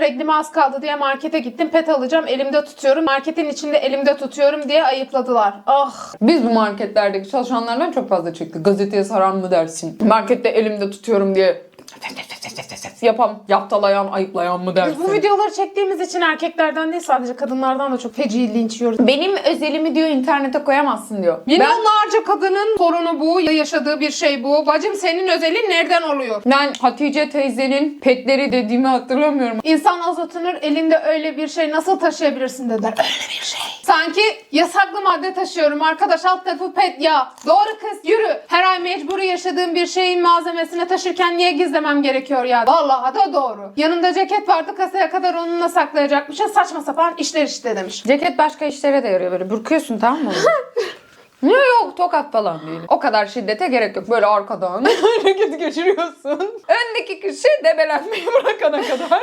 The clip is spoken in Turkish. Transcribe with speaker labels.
Speaker 1: Reglime az kaldı diye markete gittim. Pet alacağım elimde tutuyorum. Marketin içinde elimde tutuyorum diye ayıpladılar. Ah.
Speaker 2: Biz bu marketlerdeki çalışanlardan çok fazla çektik. Gazeteye saran mı dersin? Markette elimde tutuyorum diye yapan, yaftalayan, ayıplayan mı dersin?
Speaker 1: Biz bu videoları çektiğimiz için erkeklerden değil sadece kadınlardan da çok feci linç yiyoruz.
Speaker 2: Benim özelimi diyor internete koyamazsın diyor. Ben,
Speaker 1: Milyonlarca kadının sorunu bu, yaşadığı bir şey bu. Bacım senin özelin nereden oluyor?
Speaker 2: ben Hatice teyzenin petleri dediğimi hatırlamıyorum.
Speaker 1: İnsan azotunur elinde öyle bir şey nasıl taşıyabilirsin dediler. Öyle bir şey. Sanki yasaklı madde taşıyorum arkadaş alt tarafı pet ya. Doğru kız yürü. Her ay mecburi yaşadığım bir şeyin malzemesini taşırken niye gizlemem gerekiyor ya? Vallahi da doğru. Yanında ceket vardı kasaya kadar onunla saklayacakmışsın. Saçma sapan işler işte demiş.
Speaker 2: Ceket başka işlere de yarıyor böyle burkuyorsun tamam mı? Ne yok tokat falan değil. O kadar şiddete gerek yok. Böyle arkadan hareket geçiriyorsun. Öndeki kişi debelenmeyi bırakana kadar.